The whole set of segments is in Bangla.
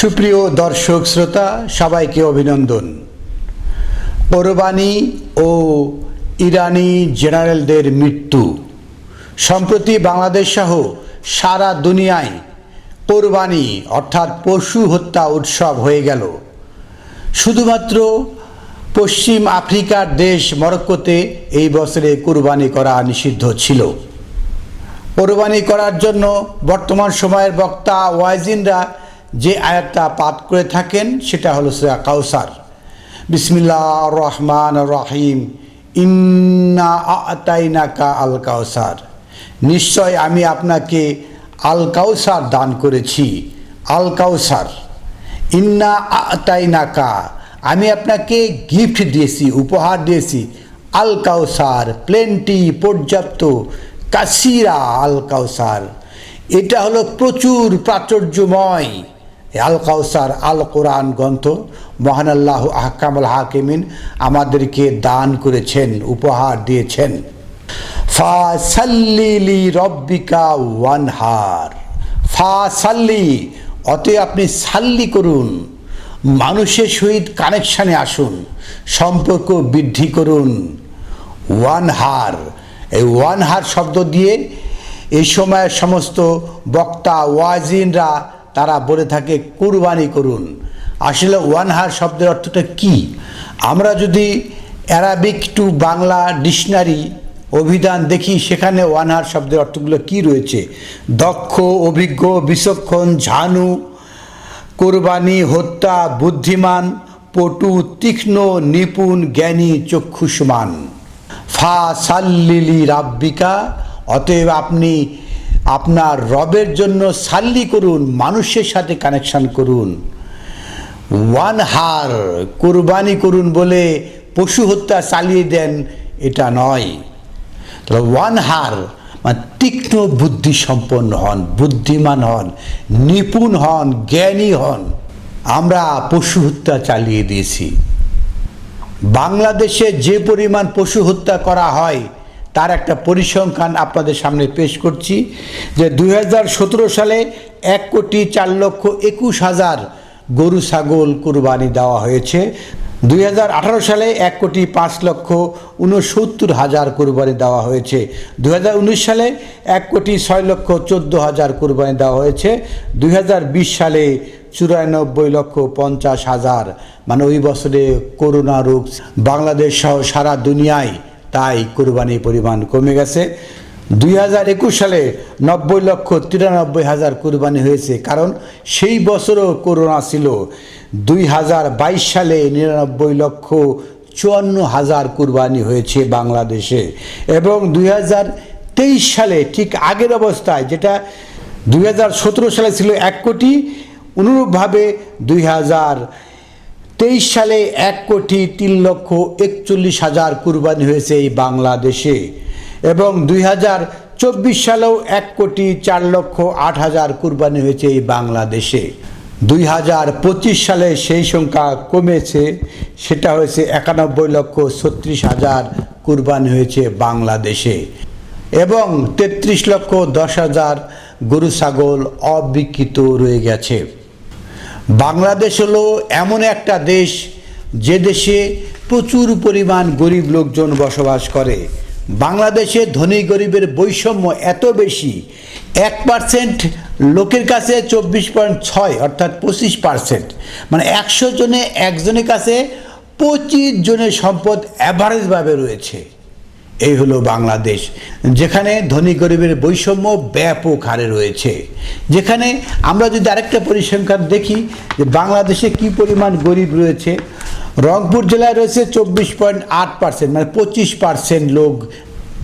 সুপ্রিয় দর্শক শ্রোতা, সবাইকে অভিনন্দন। কোরবানি ও ইরানি জেনারেলদের মৃত্যু। সম্প্রতি বাংলাদেশ সহ সারা দুনিয়ায় কোরবানি, অর্থাৎ পশু হত্যা উৎসব হয়ে গেল। শুধুমাত্র পশ্চিম আফ্রিকার দেশ মরক্কোতে এই বছরে কোরবানি করা নিষিদ্ধ ছিল। কোরবানি করার জন্য বর্তমান সময়ের বক্তা ওয়াইজিনরা যে আয়াতটা পাঠ করে থাকেন, সেটা হলো সুরা কাউসার বিসমিল্লাহ রহমান রহিম ইন্না আতাইনাকা আল কাউসার নিশ্চয় আমি আপনাকে আল কাউসার দান করেছি। আল কাউসার ইন্না আতাইনাকা। আমি আপনাকে গিফট দিয়েছি, উপহার দিয়েছি। আল কাউসার প্লেনটি পর্যাপ্ত, কাসিরা আল কাউসার এটা হলো প্রচুর প্রাচুর্যময়। আল কাউসার আল কোরআন গ্রন্থ মহান আল্লাহ আহকামুল হাকিমিন আমাদেরকে দান করেছেন, উপহার দিয়েছেন। ফাসাল্লিলি রব্বিকা ওয়ানহার। ফা সাল্লি, অতএব আপনি সাল্লি করুন, মানুষের সহিত কানেকশানে আসুন, সম্পর্ক বৃদ্ধি করুন। ওয়ান হার এই ওয়ান হার শব্দ দিয়ে এই সময়ের সমস্ত বক্তা, ওয়াজিনরা তারা বলে থাকে, কুরবানি করুন। আসলে ওয়ান হার শব্দের অর্থটা কি? আমরা যদি অ্যারাবিক টু বাংলা ডিকশনারি অভিধান দেখি, সেখানে ওয়ান হার শব্দের অর্থগুলো কি রয়েছে? দক্ষ, অভিজ্ঞ, বিচক্ষণ, ঝানু, কোরবানি, হত্যা, বুদ্ধিমান, পটু, তীক্ষ্ণ, নিপুণ, জ্ঞানী, চক্ষুষ্মান। ফা সাল্লিলি রাব্বিকা, অতএব আপনি আপনার রবের জন্য সাল্লি করুন, মানুষের সাথে কানেকশন করুন। ওয়ান হার কোরবানি করুন বলে পশু হত্যা চালিয়ে দেন, এটা নয়। তাহলে ওয়ান হার মানে তীক্ষ্ণ বুদ্ধি সম্পন্ন হন, বুদ্ধিমান হন, নিপুণ হন, জ্ঞানী হন। আমরা পশু হত্যা চালিয়ে দিয়েছি। বাংলাদেশে যে পরিমাণ পশু হত্যা করা হয় তার একটা পরিসংখ্যান আপনাদের সামনে পেশ করছি যে দু হাজার সতেরো সালে এক কোটি চার লক্ষ একুশ হাজার গরু, ছাগল কুরবানি দেওয়া হয়েছে। দুই হাজার আঠারো সালে এক কোটি পাঁচ লক্ষ উনসত্তর হাজার কুরবানি দেওয়া হয়েছে। দু হাজার উনিশ সালে এক কোটি ছয় লক্ষ চোদ্দ হাজার কুরবানি দেওয়া হয়েছে। দুই হাজার বিশ সালে চুরানব্বই লক্ষ পঞ্চাশ হাজার। মানে ওই বছরে করোনা রোগ বাংলাদেশ সহ সারা দুনিয়ায় তাই কোরবানির পরিমাণ কমে গেছে। দুই হাজার একুশ সালে নব্বই লক্ষ তিরানব্বই হাজার কোরবানি হয়েছে, কারণ সেই বছরও করোনা ছিল। দুই হাজার বাইশ সালে নিরানব্বই লক্ষ চুয়ান্ন হাজার কুরবানি হয়েছে বাংলাদেশে এবং দুই হাজার তেইশ সালে ঠিক আগের অবস্থায়, যেটা দুই হাজার সতেরো সালে ছিল এক কোটি, অনুরূপভাবে দুই হাজার তেইশ সালে এক কোটি তিন লক্ষ একচল্লিশ হাজার কুরবানি হয়েছে এই বাংলাদেশে এবং দুই হাজার চব্বিশ সালেও এক কোটি চার লক্ষ আট হাজার কুরবানি হয়েছে এই বাংলাদেশে। দুই হাজার পঁচিশ সালে সেই সংখ্যা কমেছে, সেটা হয়েছে একানব্বই লক্ষ ছত্রিশ হাজার কুরবানি হয়েছে বাংলাদেশে এবং তেত্রিশ লক্ষ দশ হাজার গরু ছাগল অবিকৃত রয়ে গেছে। বাংলাদেশ হলো এমন একটা দেশ যে দেশে প্রচুর পরিমাণ গরিব লোকজন বসবাস করে। বাংলাদেশে ধনী গরিবের বৈষম্য এত বেশি, এক পার্সেন্ট লোকের কাছে চব্বিশ পয়েন্ট ছয়, অর্থাৎ পঁচিশ পার্সেন্ট মানে একশো জনে একজনের কাছে পঁচিশ জনের সম্পদ অ্যাভারেজভাবে রয়েছে। এই হলো বাংলাদেশ, যেখানে ধনী গরিবের বৈষম্য ব্যাপক হারে রয়েছে। যেখানে আমরা যদি আরেকটা পরিসংখ্যান দেখি যে বাংলাদেশে কি পরিমাণ গরিব রয়েছে, রংপুর জেলায় রয়েছে চব্বিশ পয়েন্ট আট পার্সেন্ট মানে পঁচিশ পার্সেন্ট লোক।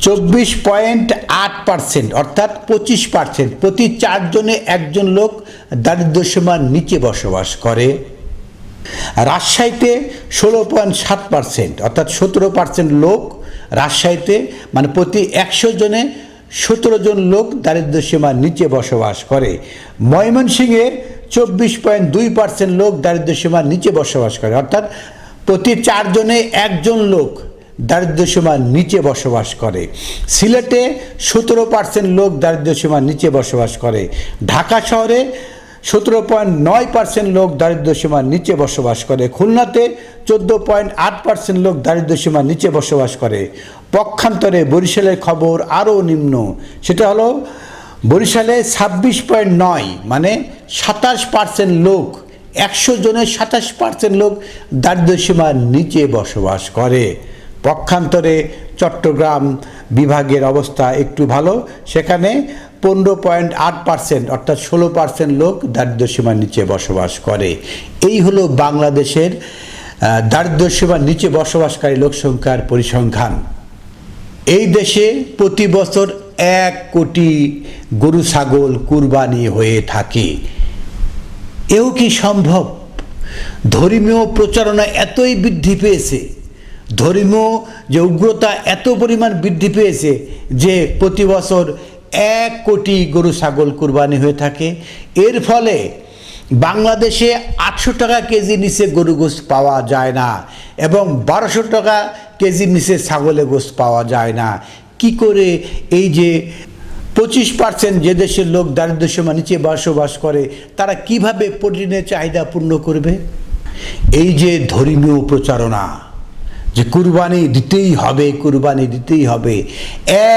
চব্বিশ পয়েন্ট আট পার্সেন্ট, অর্থাৎ পঁচিশ পার্সেন্ট, প্রতি চারজনে একজন লোক দারিদ্র্যসীমার নিচে বসবাস করে। রাজশাহীতে ষোলো পয়েন্ট সাত পার্সেন্ট, অর্থাৎ সতেরো পার্সেন্ট লোক রাজশাহীতে মানে প্রতি একশো জনে সতেরো জন লোক দারিদ্র সীমার নিচে বসবাস করে। ময়মনসিংহে চব্বিশ পয়েন্ট দুই পার্সেন্ট লোক দারিদ্র সীমার নিচে বসবাস করে। অর্থাৎ প্রতি চারজনে একজন লোক দারিদ্র সীমার নিচে বসবাস করে। সিলেটে সতেরো পার্সেন্ট লোক দারিদ্র সীমার নিচে বসবাস করে। ঢাকা শহরে সতেরো পয়েন্ট নয় পার্সেন্ট লোক দারিদ্র সীমার নিচে বসবাস করে। খুলনাতে চোদ্দ পয়েন্ট আট পার্সেন্ট লোক দারিদ্র সীমার নিচে বসবাস করে। পক্ষান্তরে বরিশালের খবর আরও নিম্ন। সেটা হলো, বরিশালে ছাব্বিশ পয়েন্ট নয় মানে সাতাশ পার্সেন্ট লোক, একশো জনের সাতাশ পার্সেন্ট লোক দারিদ্র সীমার নিচে বসবাস করে। পক্ষান্তরে চট্টগ্রাম বিভাগের অবস্থা একটু ভালো। সেখানে পনেরো পয়েন্ট আট পার্সেন্ট অর্থাৎ ষোলো পার্সেন্ট লোক দারিদ্র সীমার নিচে বসবাস করে। এই হলো বাংলাদেশের আহ, দারিদ্র সীমার নিচে বসবাসকারী লোক সংখ্যার পরিসংখ্যান। এই দেশে প্রতি বছর এক কোটি গরু ছাগল কুরবানি হয়ে থাকে। এও কি সম্ভব? ধর্মীয় প্রচারণা এতই বৃদ্ধি পেয়েছে ধর্মীয় যে উগ্রতা এত পরিমাণ বৃদ্ধি পেয়েছে যে প্রতি বছর এক কোটি গরু, ছাগল কুরবানি হয়ে থাকে। এর ফলে বাংলাদেশে আটশো টাকা কেজি নিচে গরু গোস্ত পাওয়া যায় না এবং বারোশো টাকা কেজির নিচে ছাগলের গোস্ত পাওয়া যায় না। কি করে এই যে পঁচিশ পার্সেন্ট যে দেশের লোক দারিদ্র সীমা নিচে বসবাস করে, তারা কীভাবে প্রোটিনের চাহিদা পূর্ণ করবে? এই যে ধর্মীয় প্রচারণা। যে কুরবানি দিতেই হবে, কুরবানি দিতেই হবে।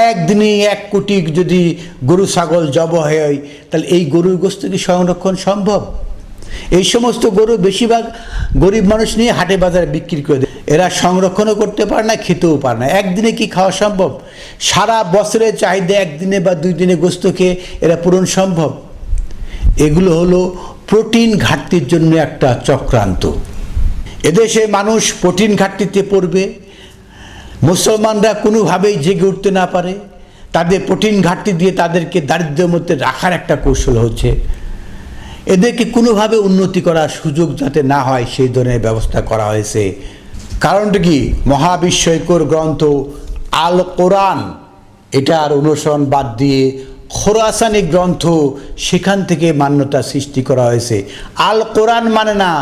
একদিনে এক কোটি যদি গরু, ছাগল জব হয়, তাহলে এই গরুর গোস্ত কি সংরক্ষণ সম্ভব? এই সমস্ত গরু বেশিরভাগ গরিব মানুষ নিয়ে হাটে বাজারে বিক্রি করে দেয়। এরা সংরক্ষণও করতে পারে না, খেতেও পারে না। একদিনে কি খাওয়া সম্ভব? সারা বছরের চাহিদা একদিনে বা দুই দিনে গোস্ত খেয়ে এরা পূরণ সম্ভব? এগুলো হলো প্রোটিন ঘাটতির জন্য একটা চক্রান্ত। এদেশে মানুষ প্রোটিন ঘাটতিতে পড়বে। মুসলমানরা কোনোভাবেই জেগে উঠতে না পারে। তাদের প্রোটিন ঘাটতি দিয়ে তাদেরকে দারিদ্র্যের মধ্যে রাখার একটা কৌশল হচ্ছে। এদেরকে কোনোভাবে উন্নতি করার সুযোগ যাতে না হয়, সেই ধরনের ব্যবস্থা করা হয়েছে। কারণটা কি? মহাবিস্ময়কর গ্রন্থ আল কোরআন এটার অনুসরণ বাদ দিয়ে খোরাসানি গ্রন্থ সেখান থেকে মান্যতা সৃষ্টি করা হয়েছে। আল কোরআন মানে না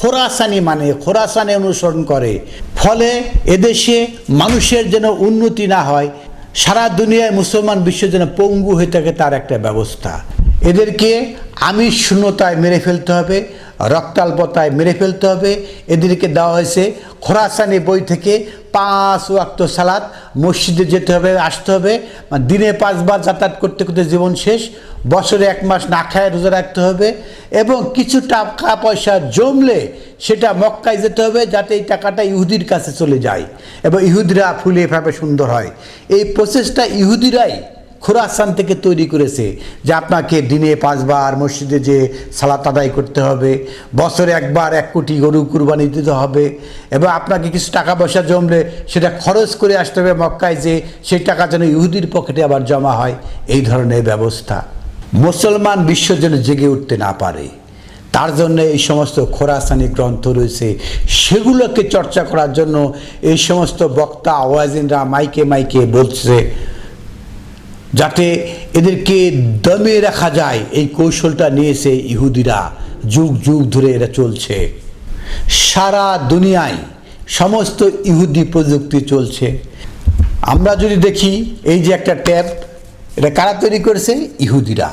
খোরাসানি মানে খোরাসানি অনুসরণ করে। ফলে এদেশে মানুষের যেন উন্নতি না হয়, সারা দুনিয়ায় মুসলমান বিশ্ব যেন পঙ্গু হয়ে থাকে তার একটা ব্যবস্থা। এদেরকে আমিষ শূন্যতায় মেরে ফেলতে হবে রক্তাল্পতায় মেরে ফেলতে হবে। এদেরকে দেওয়া হয়েছে খোরাসানি বই থেকে পাঁচ ওয়াক্ত সালাদ মসজিদে যেতে হবে, আসতে হবে। দিনে পাঁচবার যাতায়াত করতে করতে জীবন শেষ। বছরে এক মাস না খায় রোজা রাখতে হবে। এবং কিছু টাকা পয়সা জমলে সেটা মক্কায় যেতে হবে যাতে এই টাকাটা ইহুদির কাছে চলে যায়। এবং ইহুদিরা ফুলে ফেপে সুন্দর হয়। এই প্রসেসটা ইহুদিরাই খোরাসান থেকে তৈরি করেছে, যে আপনাকে দিনে পাঁচবার মসজিদে যে সালাত আদায় করতে হবে, বছরে একবার এক কোটি গরু কুরবানি দিতে হবে, এবং আপনাকে কিছু টাকা পয়সা জমলে সেটা খরচ করে আসতে হবে মক্কায় যে সেই টাকা যেন ইহুদির পকেটে আবার জমা হয়, এই ধরনের ব্যবস্থা। মুসলমান বিশ্ব যেন জেগে উঠতে না পারে। তার জন্য এই সমস্ত খোরাসানি গ্রন্থ রয়েছে। সেগুলোকে চর্চা করার জন্য এই সমস্ত বক্তা, ওয়াজিনরা মাইকে মাইকে বলছে যাতে এদেরকে দমে রাখা যায়। এই কৌশলটা নিয়েছে ইহুদিরা। যুগ যুগ ধরে এরা চলছে। সারা দুনিয়ায় সমস্ত ইহুদি প্রযুক্তি চলছে। আমরা যদি দেখি, এই যে একটা ট্যাব, এটা কারা তৈরি করেছে? ইহুদিরা।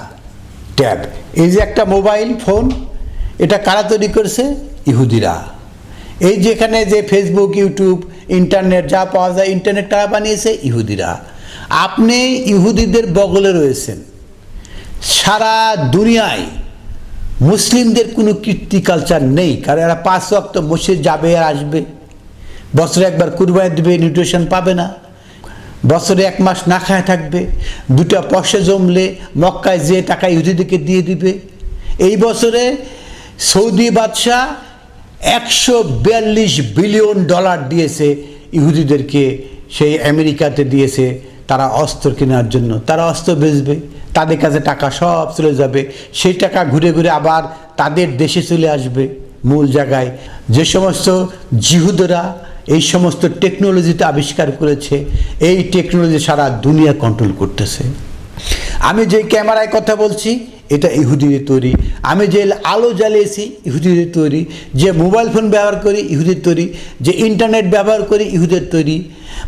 ট্যাব। এই যে একটা মোবাইল ফোন, এটা কারা তৈরি করেছে? ইহুদিরা। এই যেখানে যে ফেসবুক ইউটিউব ইন্টারনেট যা পাওয়া যায়, ইন্টারনেট কারা বানিয়েছে? ইহুদিরা। আপনি ইহুদিদের বগলে রয়েছেন। সারা দুনিয়ায় মুসলিমদের কোনো কীর্তি কালচার নেই, কারণ এরা পাঁচ ওয়াক্ত মসজিদ যাবে আর আসবে। বছরে একবার কুরবানি দেবে নিউট্রিশন পাবে না। বছরে এক মাস না খায় থাকবে, দুটা পয়সা জমলে মক্কায় যে টাকা ইহুদিদেরকে দিয়ে দিবে। এই বছরে সৌদি বাদশাহ একশো বিয়াল্লিশ বিলিয়ন ডলার দিয়েছে ইহুদিদেরকে, সেই আমেরিকাতে দিয়েছে। তারা অস্ত্র কেনার জন্য, তারা অস্ত্র বেচবে, তাদের কাছে টাকা সব চলে যাবে, সেই টাকা ঘুরে ঘুরে আবার তাদের দেশে চলে আসবে মূল জায়গায়। যে সমস্ত জিহুদরা এই সমস্ত টেকনোলজিতে আবিষ্কার করেছে, এই টেকনোলজি সারা দুনিয়া কন্ট্রোল করতেছে। আমি যে ক্যামেরায় কথা বলছি, এটা ইহুদিদের তৈরি। আমি যে আলো জ্বালিয়েছি, ইহুদিদের তৈরি। যে মোবাইল ফোন ব্যবহার করি ইহুদের তৈরি। যে ইন্টারনেট ব্যবহার করি ইহুদের তৈরি।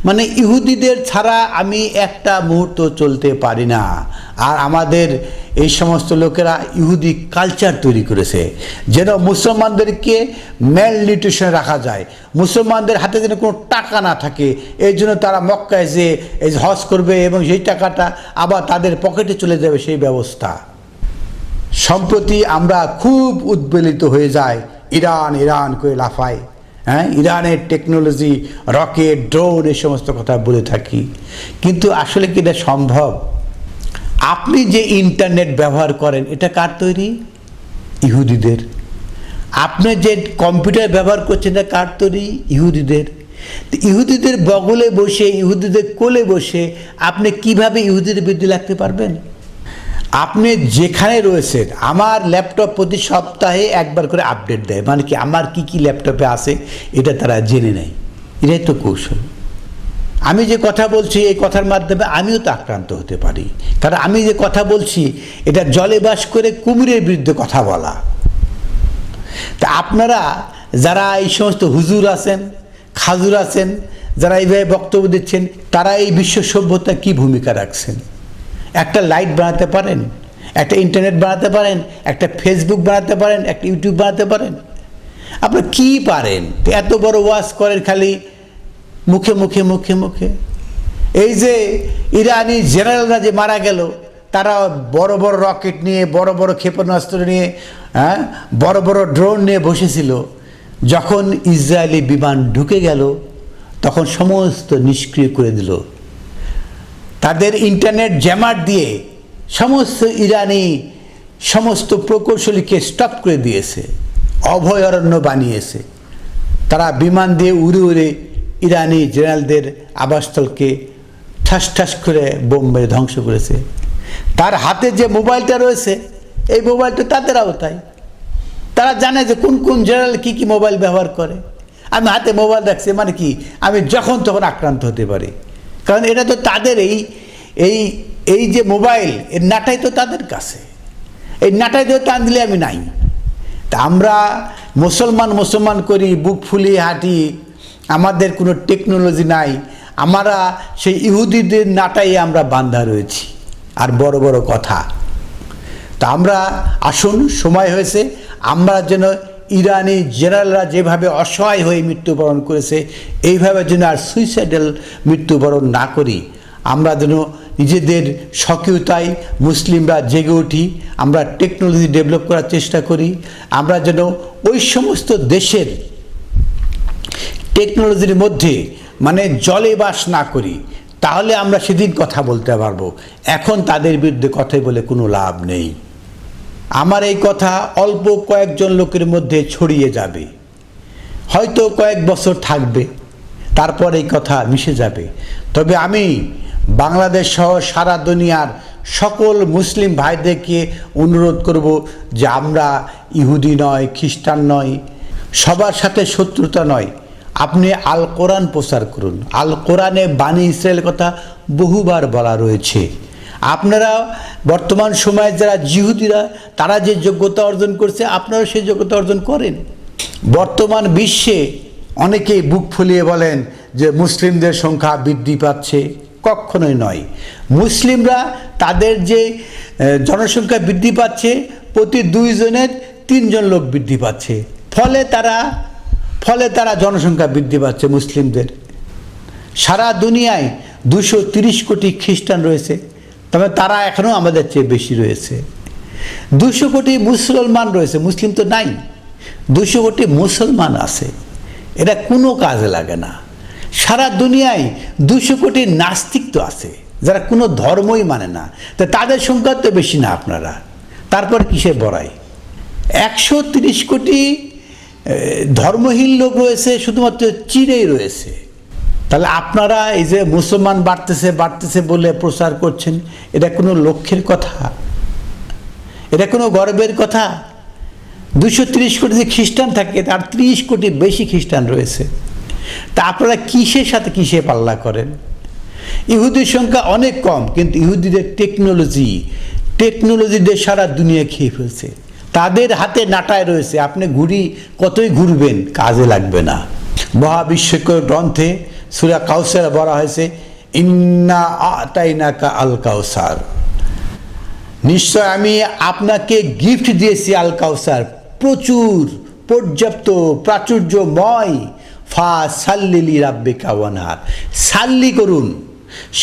মানে ইহুদিদের ছাড়া আমি একটা মুহূর্ত চলতে পারি না। আর আমাদের এই সমস্ত লোকেরা ইহুদি কালচার তৈরি করেছে। যেন মুসলমানদেরকে ম্যাল নিউট্রিশনে রাখা যায়। মুসলমানদের হাতে যেন কোনো টাকা না থাকে। এই জন্য তারা মক্কায় যে এই হজ করবে এবং সেই টাকাটা আবার তাদের পকেটে চলে যাবে সেই ব্যবস্থা। সম্প্রতি আমরা খুব উদ্বেলিত হয়ে যাই। ইরান ইরান করে লাফায়। হ্যাঁ? ইরানের টেকনোলজি রকেট ড্রোন এই সমস্ত কথা বলে থাকি। কিন্তু আসলে কি এটা সম্ভব? আপনি যে ইন্টারনেট ব্যবহার করেন, এটা কার তৈরি? ইহুদিদের। আপনি যে কম্পিউটার ব্যবহার করছেন, এটা কার তৈরি? ইহুদিদের। ইহুদিদের বগলে বসে, ইহুদিদের কোলে বসে আপনি কীভাবে ইহুদিদের বিরুদ্ধে লাগতে পারবেন? আপনি যেখানে রয়েছেন, আমার ল্যাপটপ প্রতি সপ্তাহে একবার করে আপডেট দেয়। মানে কি, আমার কি কি ল্যাপটপে আছে, এটা তারা জেনে নেয়। এটাই তো কৌশল। আমি যে কথা বলছি, এই কথার মাধ্যমে আমিও তো আক্রান্ত হতে পারি। কারণ আমি যে কথা বলছি, এটা জলে বাস করে কুমিরের বিরুদ্ধে কথা বলা। তা আপনারা যারা এই সমস্ত হুজুর আছেন, খাজুর আছেন, যারা এইভাবে বক্তব্য দিচ্ছেন, তারা এই বিশ্ব সভ্যতা কী ভূমিকা রাখছেন? একটা লাইট বানাতে পারেন, একটা ইন্টারনেট বানাতে পারেন, একটা ফেসবুক বানাতে পারেন, একটা ইউটিউব বানাতে পারেন। আপনারা কী পারেন? এত বড় ওয়াজ করেন খালি মুখে মুখে মুখে মুখে। এই যে ইরানি জেনারেলরা যে মারা গেল, তারা বড় বড় রকেট নিয়ে, বড় বড় ক্ষেপণাস্ত্র নিয়ে হ্যাঁ বড় বড় ড্রোন নিয়ে বসেছিল। যখন ইসরায়েলি বিমান ঢুকে গেল, তখন সমস্ত নিষ্ক্রিয় করে দিল। তাদের ইন্টারনেট জ্যামার দিয়ে সমস্ত ইরানি সমস্ত প্রকৌশলীকে স্টপ করে দিয়েছে, অভয়ারণ্য বানিয়েছে। তারা বিমান দিয়ে উড়ে উড়ে ইরানি জেনারেলদের আবাসস্থলকে ঠাস ঠাস করে বোম মেরে ধ্বংস করেছে। তার হাতে যে মোবাইলটা রয়েছে, এই মোবাইলটা তাদের আওতায় তারা জানে যে কোন কোন জেনারেল কী কী মোবাইল ব্যবহার করে। আমি হাতে মোবাইল রাখছি মানে কি? আমি যখন তখন আক্রান্ত হতে পারি। কারণ এটা তো তাদের এই এই এই যে মোবাইল, এর নাটাই তো তাদের কাছে। এই নাটাই তো টান দিলে আমি নাই। তা আমরা মুসলমান মুসলমান করি, বুক ফুলিয়ে হাঁটি, আমাদের কোনো টেকনোলজি নাই, আমরা সেই ইহুদিদের নাটাই আমরা বান্ধা রয়েছি। আর বড় বড় কথা। তা আমরা আসুন, সময় হয়েছে, আমরা যেন ইরানি জেনারেলরা যেভাবে অসহায় হয়ে মৃত্যুবরণ করেছে, এইভাবে যেন আর সুইসাইডাল মৃত্যুবরণ না করি। আমরা যেন নিজেদের সক্রিয়তায় মুসলিমরা জেগে উঠি, আমরা টেকনোলজি ডেভেলপ করার চেষ্টা করি, আমরা যেন ওই সমস্ত দেশের টেকনোলজির মধ্যে মানে জলে বাস না করি, তাহলে আমরা সেদিন কথা বলতে পারব। এখন তাদের বিরুদ্ধে কথাই বলে কোনো লাভ নেই। আমার এই কথা অল্প কয়েকজন লোকের মধ্যে ছড়িয়ে যাবে। হয়তো কয়েক বছর থাকবে, তারপর এই কথা মিশে যাবে। তবে আমি বাংলাদেশ সহ সারা দুনিয়ার সকল মুসলিম ভাইদেরকে অনুরোধ করব যে আমরা ইহুদি নয়, খ্রিস্টান নয়, সবার সাথে শত্রুতা নয়, আপনি আল কোরআন প্রচার করুন। আল কোরআনে বাণী ইসরায়েলের কথা বহুবার বলা রয়েছে। আপনারা বর্তমান সময়ে যারা জিহুদিরা, তারা যে যোগ্যতা অর্জন করছে, আপনারা সেই যোগ্যতা অর্জন করেন। বর্তমান বিশ্বে অনেকেই বুক ফুলিয়ে বলেন যে মুসলিমদের সংখ্যা বৃদ্ধি পাচ্ছে, কখনোই নয়। মুসলিমরা তাদের যে জনসংখ্যা বৃদ্ধি পাচ্ছে, প্রতি দুইজনের তিনজন লোক বৃদ্ধি পাচ্ছে। ফলে তারা ফলে তারা জনসংখ্যা বৃদ্ধি পাচ্ছে মুসলিমদের। সারা দুনিয়ায় দুশো কোটি খ্রিস্টান রয়েছে। তবে তারা এখনও আমাদের চেয়ে বেশি রয়েছে। দুশো কোটি মুসলমান রয়েছে, মুসলিম তো নাই। দুশো কোটি মুসলমান আছে। এটা কোনো কাজে লাগে না। সারা দুনিয়ায় দুশো কোটি নাস্তিক তো আছে, যারা কোনো ধর্মই মানে না। তো তাদের সংখ্যা তো বেশি না আপনারা। তারপর কিসে বড়াই? একশো তিরিশ কোটি ধর্মহীন লোক রয়েছে, শুধুমাত্র চীনেই রয়েছে। তাহলে আপনারা এই যে মুসলমান বাড়তেছে বাড়তেছে বলে প্রচার করছেন, এটা কোনো লক্ষ্যের কথা? এটা কোনো গর্বের কথা? দুশো তিরিশ কোটি যে খ্রিস্টান থাকে, তার ত্রিশ কোটি বেশি খ্রিস্টান রয়েছে। তা আপনারা কিসের সাথে কিসে পাল্লা করেন? ইহুদির সংখ্যা অনেক কম, কিন্তু ইহুদিদের টেকনোলজি, টেকনোলজিদের সারা দুনিয়া খেয়ে ফেলছে। তাদের হাতে নাটায় রয়েছে, আপনি ঘুরি কতই ঘুরবেন, কাজে লাগবে না। মহাবিশ্বকর গ্রন্থে সুরা কাউসার বলা হয়েছে, ইন্না আতাইনাকা আল কাউসার নিশ্চয় আমি আপনাকে গিফট দিয়েছি আল কাউসার প্রচুর পর্যাপ্ত, প্রাচুর্যময়। ফা সাল্লিলি রাব্বে কাওয়ানার সাল্লি করুন।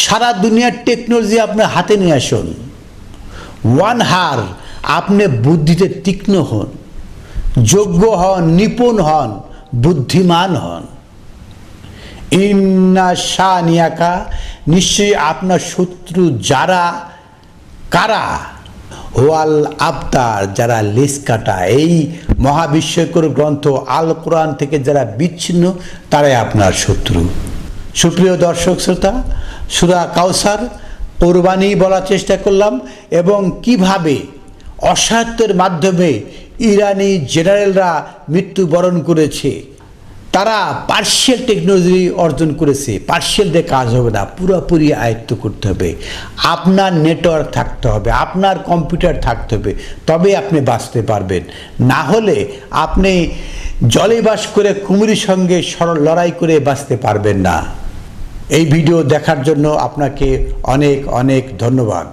সারা দুনিয়ার টেকনোলজি আপনার হাতে নিয়ে আসুন। ওয়ান হার আপনি বুদ্ধিতে তীক্ষ্ণ হন। যোগ্য হন, নিপুণ হন, বুদ্ধিমান হন। ইন্না শাহ নিয়াকা নিশ্চয়ই আপনার শত্রু যারা, কারা? ওয়াল আবতার যারা লেস কাটা। এই মহাবিস্ময়কর গ্রন্থ আল কোরআন থেকে যারা বিচ্ছিন্ন, তারাই আপনার শত্রু। সুপ্রিয় দর্শক শ্রোতা, সুরা কাউসার, কোরবানি বলার চেষ্টা করলাম এবং কীভাবে অসাহিত্যের মাধ্যমে ইরানি জেনারেলরা মৃত্যুবরণ করেছে। তারা পার্শিয়াল টেকনোলজি অর্জন করেছে পার্শিয়াল দিয়ে কাজ হবে না, পুরোপুরি আয়ত্ত করতে হবে। আপনার নেটওয়ার্ক থাকতে হবে, আপনার কম্পিউটার থাকতে হবে তবে আপনি বাঁচতে পারবেন। না হলে আপনি জলে বাস করে কুমিরের সঙ্গে সরল লড়াই করে বাঁচতে পারবেন না। এই ভিডিও দেখার জন্য আপনাকে অনেক অনেক ধন্যবাদ।